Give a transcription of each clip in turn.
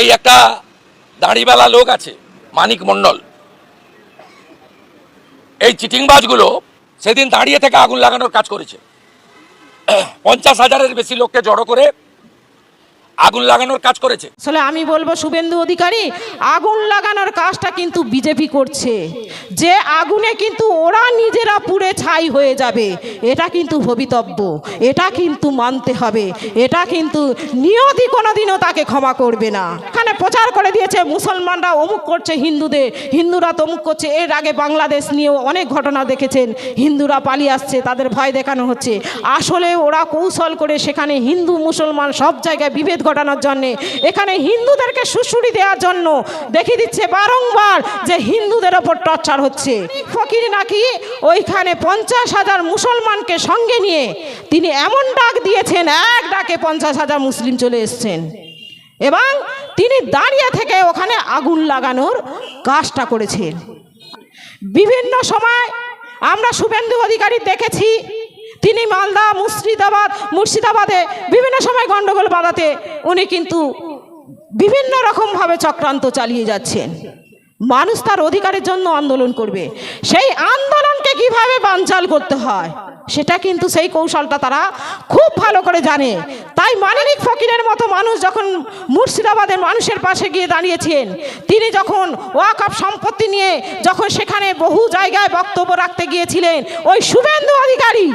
এই একটা দাঁড়িওয়ালা লোক আছে, মানিক মণ্ডল এই চিটিংবাজগুলো সেদিন দাঁড়িয়ে থেকে আগুন লাগানোর কাজ করেছে। পঞ্চাশ হাজারের বেশি লোককে জড়ো করে আগুন লাগানোর কাজ করেছে। আসলে আমি বলব, শুভেন্দু অধিকারী, আগুন লাগানোর কাজটা কিন্তু বিজেপি করছে। যে আগুনে কিন্তু ওরা নিজেরা পুড়ে ছাই হয়ে যাবে, এটা কিন্তু ভবিতব্য, এটা কিন্তু মানতে হবে, এটা কিন্তু নিয়তি কোনোদিনও তাকে ক্ষমা করবে না। এখানে প্রচার করে দিয়েছে মুসলমানরা, অমুক করছে হিন্দুদের, হিন্দুরা তমুক করছে, এর আগে বাংলাদেশ নিয়েও অনেক ঘটনা দেখেছেন, হিন্দুরা পালিয়ে আসছে, তাদের ভয় দেখানো হচ্ছে। আসলে ওরা কৌশল করে সেখানে হিন্দু, মুসলমান সব জায়গায় বিভেদ ঘটানোর জন্যে। এখানে হিন্দুদেরকে সুশুরি দেওয়ার জন্য দেখিয়ে দিচ্ছে বারংবার যে হিন্দুদের ওপর টর্চার হচ্ছে। ফকির নাকি ওইখানে পঞ্চাশ হাজার মুসলমানকে সঙ্গে নিয়ে তিনি এমন ডাক দিয়েছেন, এক ডাকে পঞ্চাশ হাজার মুসলিম চলে এসছেন। এবং তিনি দাঁড়িয়ে থেকে ওখানে আগুন লাগানোর কাজটা করেছেন। বিভিন্ন সময় আমরা শুভেন্দু অধিকারী দেখেছি তিনি মালদা, মুর্শিদাবাদ, মুর্শিদাবাদে বিভিন্ন সময় গণ্ডগোল বাঁধাতে উনি কিন্তু বিভিন্ন রকমভাবে চক্রান্ত চালিয়ে যাচ্ছেন। মানুষ তার অধিকারের জন্য আন্দোলন করবে। সেই আন্দোলনকে কীভাবে বানচাল করতে হয়, সেটা কিন্তু সেই কৌশলটা তারা খুব ভালো করে জানে। তাই মানিক ফকিরের মতো মানুষ যখন মুর্শিদাবাদের মানুষের পাশে গিয়ে দাঁড়িয়েছেন, তিনি যখন ওয়াকআপ সম্পত্তি নিয়ে যখন সেখানে বহু জায়গায় বক্তব্য রাখতে গিয়েছিলেন, ওই শুভেন্দু অধিকারী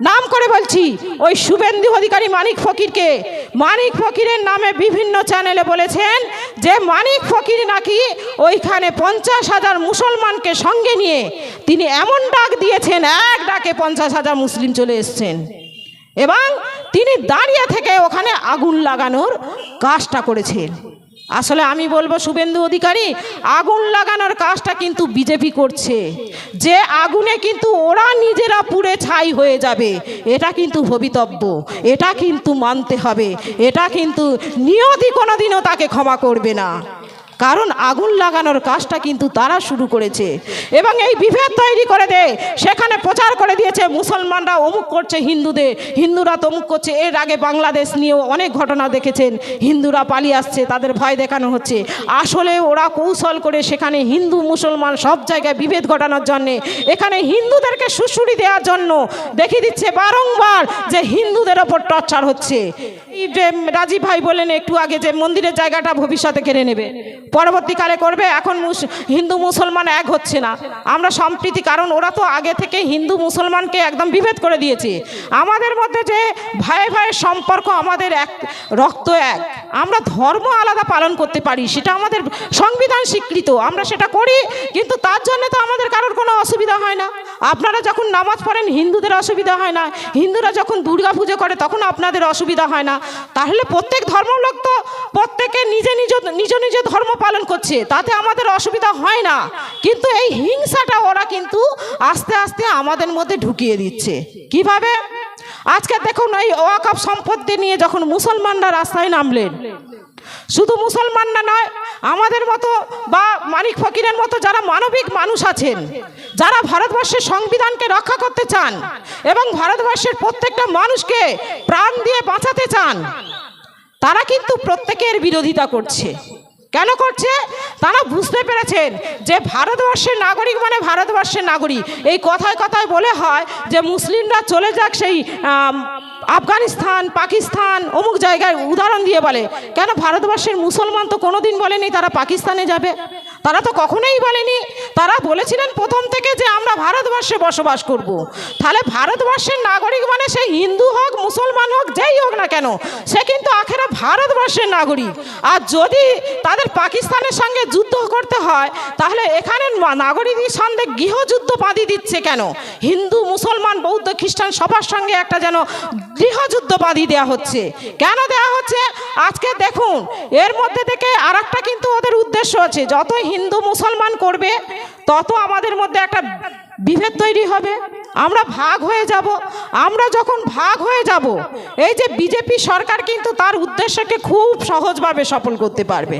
নাম করে বলছি, ওই শুভেন্দু অধিকারী মানিক ফকিরকে। মানিক ফকিরের নামে বিভিন্ন চ্যানেলে বলেছেন যে, মানিক ফকির নাকি ওইখানে পঞ্চাশ হাজার মুসলমানকে সঙ্গে নিয়ে তিনি এমন ডাক দিয়েছেন, এক ডাকে পঞ্চাশ হাজার মুসলিম চলে এসছেন। এবং তিনি দাঁড়িয়ে থেকে ওখানে আগুন লাগানোর কাজটা করেছেন। আসলে আমি বলব, শুভেন্দু অধিকারী, আগুন লাগানোর কাজটা কিন্তু বিজেপি করছে। যে আগুনে কিন্তু ওরা নিজেরা পুড়ে ছাই হয়ে যাবে, এটা কিন্তু ভবিতব্য, এটা কিন্তু মানতে হবে, এটা কিন্তু নিয়তি কোনোদিনও তাকে ক্ষমা করবে না। কারণ আগুন লাগানোর কাজটা কিন্তু তারা শুরু করেছে। এবং এই বিভেদ তৈরি করে দেয় সেখানে প্রচার করে দিয়েছে মুসলমানরা, অমুক করছে হিন্দুদের, হিন্দুরা তমুক করছে, এর আগে বাংলাদেশ নিয়েও অনেক ঘটনা দেখেছেন, হিন্দুরা পালিয়ে আসছে, তাদের ভয় দেখানো হচ্ছে। আসলে ওরা কৌশল করে সেখানে হিন্দু, মুসলমান সব জায়গায় বিভেদ ঘটানোর জন্যে, এখানে হিন্দুদেরকে সুশুরি দেওয়ার জন্য দেখিয়ে দিচ্ছে বারংবার যে হিন্দুদের ওপর টর্চার হচ্ছে। রাজীব ভাই বলেন একটু আগে যে মন্দিরের জায়গাটা ভবিষ্যতে কেড়ে নেবে। পরবর্তীকালে করবে, এখন হিন্দু মুসলমান এক হচ্ছে না। আমরা সম্প্রীতি, কারণ ওরা তো আগে থেকে হিন্দু মুসলমানকে একদম বিভেদ করে দিয়েছে। আমাদের মধ্যে যে ভাই ভাইয়ের সম্পর্ক আমাদের এক, রক্ত এক। আমরা ধর্ম আলাদা পালন করতে পারি, সেটা আমাদের সংবিধান স্বীকৃত, আমরা সেটা করি, কিন্তু তার জন্য তো আমাদের কারোর কোনো অসুবিধা হয় না। আপনারা যখন নামাজ পড়েন, হিন্দুদের অসুবিধা হয় না। হিন্দুরা যখন দুর্গা পুজো করে, তখন আপনাদের অসুবিধা হয় না। তাহলে প্রত্যেক ধর্মলোক তো নিজে নিজ নিজ নিজ ধর্ম পালন করছে, তাতে আমাদের অসুবিধা হয় না। কিন্তু এই হিংসাটা ওরা কিন্তু আস্তে আস্তে আমাদের মধ্যে ঢুকিয়ে দিচ্ছে। কীভাবে? আজকে দেখুন, এই ওয়াকাপ সম্পত্তি নিয়ে যখন মুসলমানরা রাস্তায় নামলেন, শুধু মুসলমানরা নয়, আমাদের মতো বা মানিক ফকিরের মতো যারা মানবিক মানুষ আছেন, যারা ভারতবর্ষের সংবিধানকে রক্ষা করতে চান এবং ভারতবর্ষের প্রত্যেকটা মানুষকে প্রাণ দিয়ে বাঁচাতে চান তারা কিন্তু প্রত্যেকের বিরোধিতা করছে। কেন করছে? তারা বুঝতে পেরেছেন যে ভারতবর্ষের নাগরিক মানে ভারতবর্ষের নাগরিক। এই কথায় কথায় বলে হয় যে মুসলিমরা চলে যাক সেই আফগানিস্তান, পাকিস্তান, অমুক জায়গায় উদাহরণ দিয়ে বলে। কেন ভারতবর্ষের মুসলমান তো কোনোদিন বলেনি তারা পাকিস্তানে যাবে? তারা তো কখনোই বলেনি। তারা বলেছিলেন প্রথম থেকে যে আমরা ভারতবর্ষে বসবাস করব। তাহলে ভারতবর্ষের নাগরিক মানে সে হিন্দু হোক, মুসলমান হোক, যেই হোক না কেন, সে কিন্তু আখেরা ভারতবর্ষের নাগরিক। আর যদি তাদের পাকিস্তানের সঙ্গে যুদ্ধ করতে হয়, তাহলে এখানে নাগরিকের সঙ্গে গৃহযুদ্ধ বাঁধি দিচ্ছে কেন? হিন্দু, মুসলমান, বৌদ্ধ, খ্রিস্টান সবার সঙ্গে একটা যেন গৃহযুদ্ধ বাঁধি দেওয়া হচ্ছে। কেন দেওয়া হচ্ছে? আজকে দেখুন, এর মধ্যে থেকে আর কিন্তু ওদের উদ্দেশ্য আছে। যত হিন্দু মুসলমান করবে, তত আমাদের মধ্যে একটা বিভেদ তৈরি হবে। আমরা ভাগ হয়ে যাব। আমরা যখন ভাগ হয়ে যাব, এই যে বিজেপি সরকার কিন্তু তার উদ্দেশ্যকে খুব সহজভাবে সফল করতে পারবে।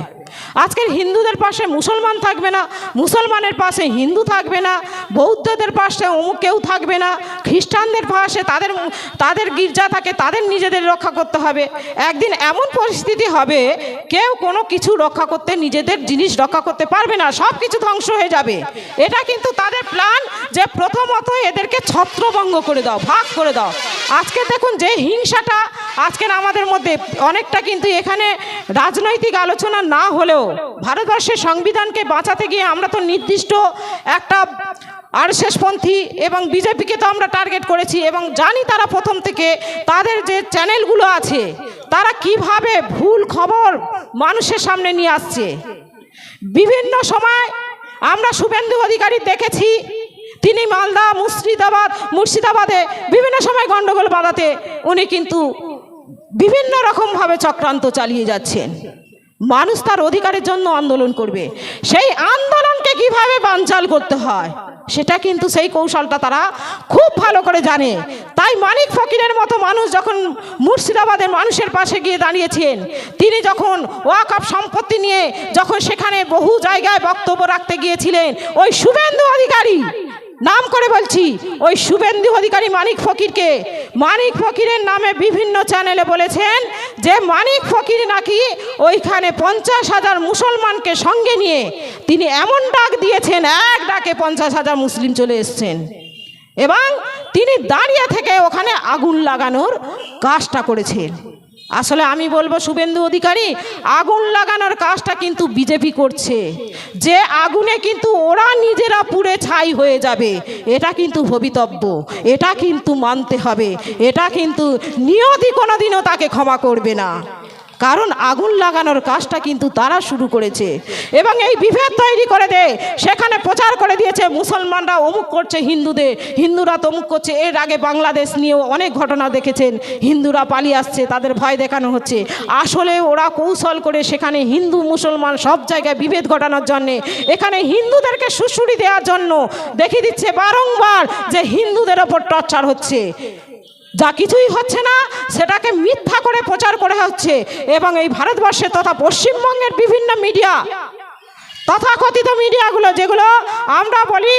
আজকের হিন্দুদের পাশে মুসলমান থাকবে না, মুসলমানের পাশে হিন্দু থাকবে না, বৌদ্ধদের পাশে অমুক কেউ থাকবে না, খ্রিস্টানদের পাশে তাদের তাদের গির্জা থাকে, তাদের নিজেদের রক্ষা করতে হবে। একদিন এমন পরিস্থিতি হবে, কেউ কোনো কিছু রক্ষা করতে, নিজেদের জিনিস রক্ষা করতে পারবে না সব কিছু ধ্বংস হয়ে যাবে। এটা কিন্তু তাদের প্ল্যান যে প্রথমত এদেরকে ছত্রভঙ্গ করে দাও, ভাগ করে দাও। আজকে দেখুন যে হিংসাটা আজকের আমাদের মধ্যে অনেকটা কিন্তু এখানে রাজনৈতিক আলোচনা না হলেও ভারতবর্ষের সংবিধানকে বাঁচাতে গিয়ে আমরা তো নির্দিষ্ট একটা আর শেষপন্থী এবং বিজেপিকে তো আমরা টার্গেট করেছি এবং জানি তারা প্রথম থেকে তাদের যে চ্যানেলগুলো আছে, তারা কীভাবে ভুল খবর মানুষের সামনে নিয়ে আসছে। বিভিন্ন সময় আমরা শুভেন্দু অধিকারী দেখেছি, তিনি মালদা, মুর্শিদাবাদ, মুর্শিদাবাদে বিভিন্ন সময় গণ্ডগোল বাঁধাতে উনি কিন্তু বিভিন্ন রকমভাবে চক্রান্ত চালিয়ে যাচ্ছেন। মানুষ তার অধিকারের জন্য আন্দোলন করবে। সেই আন্দোলনকে কীভাবে বানচাল করতে হয়, সেটা কিন্তু সেই কৌশলটা তারা খুব ভালো করে জানে। তাই মানিক ফকিরের মতো মানুষ যখন মুর্শিদাবাদের মানুষের পাশে গিয়ে দাঁড়িয়েছেন, তিনি যখন ওয়াকআপ সম্পত্তি নিয়ে যখন সেখানে বহু জায়গায় বক্তব্য রাখতে গিয়েছিলেন, ওই শুভেন্দু অধিকারী নাম করে বলছি, ওই শুভেন্দু অধিকারী মানিক ফকিরকে। মানিক ফকিরের নামে বিভিন্ন চ্যানেলে বলেছেন যে মানিক ফকির নাকি ওইখানে পঞ্চাশ হাজার মুসলমানকে সঙ্গে নিয়ে তিনি এমন ডাক দিয়েছেন, এক ডাকে পঞ্চাশ হাজার মুসলিম চলে এসছেন। এবং তিনি দাঁড়িয়ে থেকে ওখানে আগুন লাগানোর কাজটা করেছেন। আসলে আমি বলব শুভেন্দু অধিকারী, আগুন লাগানোর কাজটা কিন্তু বিজেপি করছে। যে আগুনে কিন্তু ওরা নিজেরা পুড়ে ছাই হয়ে যাবে, এটা কিন্তু ভবিতব্য, এটা কিন্তু মানতে হবে, এটা কিন্তু নিয়তি কোনোদিনও তাকে ক্ষমা করবে না। কারণ আগুন লাগানোর কাজটা কিন্তু তারা শুরু করেছে। এবং এই বিভেদ তৈরি করে দেয় সেখানে প্রচার করে দিয়েছে মুসলমানরা, অমুক করছে হিন্দুদের, হিন্দুরা তমুক করছে, এর আগে বাংলাদেশ নিয়েও অনেক ঘটনা দেখেছেন, হিন্দুরা পালিয়ে আসছে, তাদের ভয় দেখানো হচ্ছে। আসলে ওরা কৌশল করে সেখানে হিন্দু, মুসলমান সব জায়গায় বিভেদ ঘটানোর জন্যে, এখানে হিন্দুদেরকে সুশুরি দেওয়ার জন্য দেখিয়ে দিচ্ছে বারংবার যে হিন্দুদের ওপর টর্চার হচ্ছে। যা কিছুই হচ্ছে না, সেটাকে মিথ্যা করে প্রচার করে হচ্ছে। এবং এই ভারতবর্ষে তথা পশ্চিমবঙ্গের বিভিন্ন মিডিয়া, তথাকথিত মিডিয়াগুলো, যেগুলো আমরা বলি,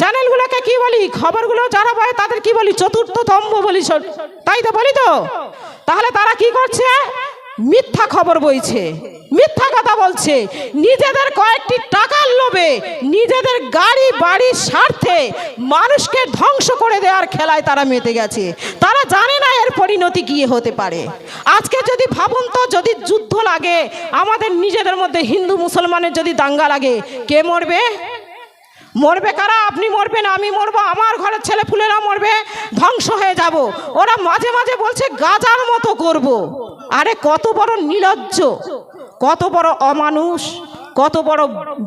চ্যানেলগুলোকে কি বলি, খবরগুলো যারা পায় তাদের কি বলি চতুর্থ তম্ব বলি তাই তো বলি তো? তাহলে তারা কি করছে? মিথ্যা খবর বইছে, মিথ্যা কথা বলছে। নিজেদের কয়েকটি টাকার লোভে নিজেদের গাড়ি বাড়ির স্বার্থে মানুষকে ধ্বংস করে দেওয়ার খেলায় তারা মেতে গেছে। তারা জানে না এর পরিণতি গিয়ে হতে পারে। আজকে যদি ভাবুন তো, যদি যুদ্ধ লাগে, আমাদের নিজেদের মধ্যে হিন্দু, মুসলমানের যদি দাঙ্গা লাগে, কে মরবে? মরবে কারা? আপনি মরবেন, আমি মরবো, আমার ঘরের ছেলে ফুলেরা মরবে, ধ্বংস হয়ে যাব। ওরা মাঝে মাঝে বলছে, গাজার মতো করব। আরে কত বড় নিলজ্জ, কত বড় অমানুষ। কত বড়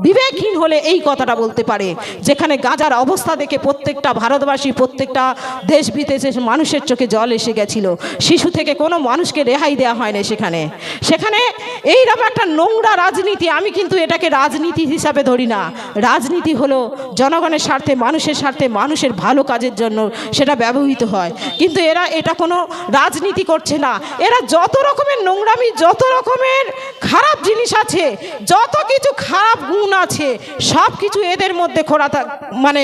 বিবেকহীন হলে এই কথাটা বলতে পারে। যেখানে গাজার অবস্থা দেখে প্রত্যেকটা ভারতবাসী, প্রত্যেকটা দেশ বিদেশে মানুষের চোখে জল এসে গেছিল। শিশু থেকে কোনো মানুষকে রেহাই দেওয়া হয় না সেখানে সেখানে এইরকম একটা নোংরা রাজনীতি, আমি কিন্তু এটাকে রাজনীতি হিসাবে ধরি না। রাজনীতি হলো জনগণের স্বার্থে, মানুষের স্বার্থে, মানুষের ভালো কাজের জন্য সেটা ব্যবহৃত হয়। কিন্তু এরা এটা কোনো রাজনীতি করছে না। এরা যত রকমের নোংরামি, যত রকমের খারাপ জিনিস আছে, যত কিছু খারাপ গুণ আছে সব কিছু এদের মধ্যে খোলা মানে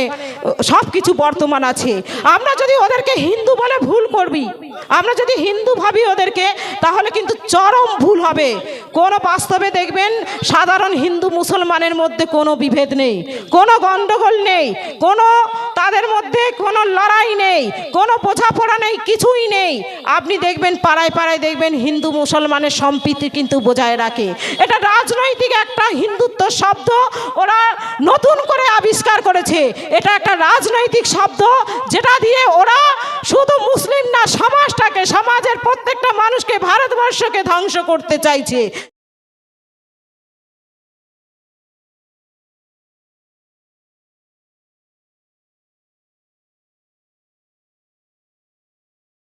সব কিছু বর্তমান আছে। আমরা যদি ওদেরকে হিন্দু বলে ভুল করবি, আমরা যদি হিন্দু ভাবি ওদেরকে, তাহলে কিন্তু চরম ভুল হবে। কোনো বাস্তবে দেখবেন সাধারণ হিন্দু মুসলমানের মধ্যে কোনো বিভেদ নেই, কোনো গণ্ডগোল নেই, কোনো তাদের মধ্যে কোনো লড়াই নেই, কোনো বোঝাপড়া নেই, কিছুই নেই। আপনি দেখবেন, পাড়ায় পাড়ায় দেখবেন, হিন্দু মুসলমানের সম্প্রীতি কিন্তু বজায় রাখে। এটা রাজনৈতিক একটা হিন্দুত্ব শব্দ, ওরা নতুন করে আবিষ্কার করেছে। এটা একটা রাজনৈতিক শব্দ, যেটা দিয়ে ওরা শুধু মুসলিম না, সমাজটাকে, সমাজের প্রত্যেকটা মানুষকে, ভারতবর্ষকে ধ্বংস করতে চাইছে।